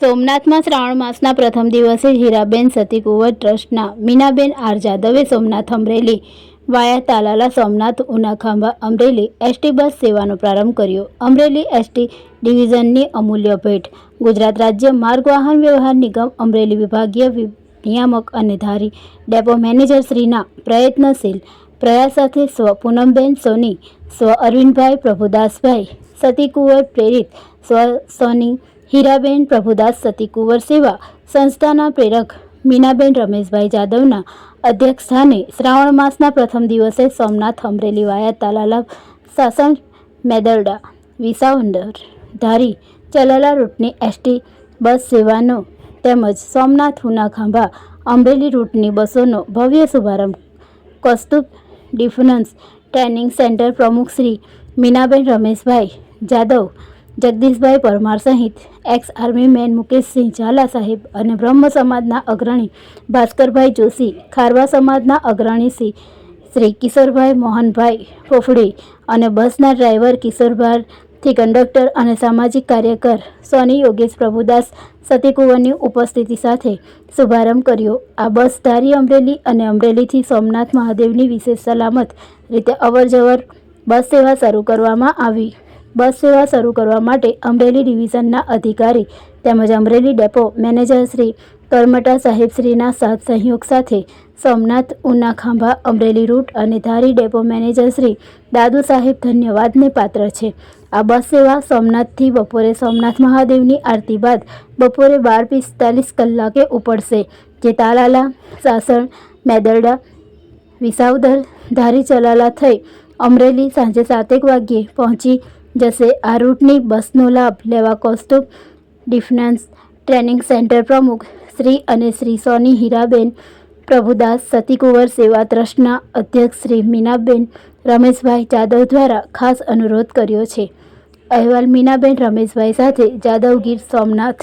સોમનાથમાં શ્રાવણ માસના પ્રથમ દિવસે હીરાબેન સતીકુંવર ટ્રસ્ટના મીનાબેન આર જાદવે Somnath Amreli via Talala Somnath ઉનાખાંબા Amreli ST bus સેવાનો પ્રારંભ કર્યો. અમરેલી એસટી ડિવિઝનની અમૂલ્ય ભેટ. ગુજરાત રાજ્ય માર્ગ વાહન વ્યવહાર નિગમ અમરેલી વિભાગીય નિયામક અને ધારી ડેપો મેનેજર શ્રીના પ્રયત્નશીલ પ્રયાસ સાથે સ્વ પૂનમબેન સોની, સ્વ અરવિંદભાઈ પ્રભુદાસભાઈ સતીકુંવર પ્રેરિત સ્વ સોની હીરાબેન પ્રભુદાસ સતીકુંવર સેવા સંસ્થાના પ્રેરક મીનાબેન રમેશભાઈ જાદવના અધ્યક્ષ સ્થાને શ્રાવણ માસના પ્રથમ દિવસે સોમનાથ અમરેલી વાયા તાલાલા સાસણ મેદરડા વિસાવંદર ધારી ચલાલા રૂટની એસટી બસ સેવાનો તેમજ સોમનાથ ઉના ખાંભા અમરેલી રૂટની બસોનો ભવ્ય શુભારંભ. કસ્તુબ ડિફરન્સ ટ્રેનિંગ સેન્ટર પ્રમુખ શ્રી મીનાબેન રમેશભાઈ જાદવ જગદીશભાઈ પરમાર સહિત ex army man Mukeshsinh Jhala સાહેબ અને બ્રહ્મ સમાજના અગ્રણી ભાસ્કરભાઈ જોશી, ખારવા સમાજના અગ્રણી શ્રી શ્રી કિશોરભાઈ મોહનભાઈ ફોફડી અને બસના ડ્રાઈવર કિશોરભાઈથી કંડક્ટર અને સામાજિક કાર્યકર સોની યોગેશ પ્રભુદાસ સતીકુંવરની ઉપસ્થિતિ સાથે શુભારંભ કર્યો. આ બસ ધારી અમરેલી અને અમરેલીથી સોમનાથ મહાદેવની વિશેષ સલામત રીતે અવરજવર બસ સેવા શરૂ કરવામાં આવી. બસ સેવા શરૂ કરવા માટે અમરેલી ડિવિઝનના અધિકારી તેમજ અમરેલી ડેપો મેનેજર શ્રી કરમટા સાહેબશ્રીના સાથ સહયોગ સાથે સોમનાથ ઉના ખાંભા અમરેલી રૂટ અને ધારી ડેપો મેનેજર શ્રી દાદુ સાહેબ ધન્યવાદને પાત્ર છે. આ બસ સેવા સોમનાથથી બપોરે સોમનાથ મહાદેવની આરતી બાદ બપોરે બાર પિસ્તાલીસ કલાકે ઉપડશે. જે તાલાલા, સાસણ, મેદરડા, વિસાવદર, ધારી ચલાલા થઈ અમરેલી સાંજે સાતેક વાગ્યે પહોંચી જશે આ રૂટની બસનો લાભ લેવા કૌસ્તુભ ડિફરન્સ ટ્રેનિંગ સેન્ટર પ્રમુખ શ્રી અને શ્રી સોની હીરાબેન પ્રભુદાસ સતીકુંવર સેવા ટ્રસ્ટના અધ્યક્ષ શ્રી મીનાબેન રમેશભાઈ જાદવ દ્વારા ખાસ અનુરોધ કર્યો છે. અહેવાલ મીનાબેન, રમેશભાઈ સાથે જાદવ ગીર સોમનાથ.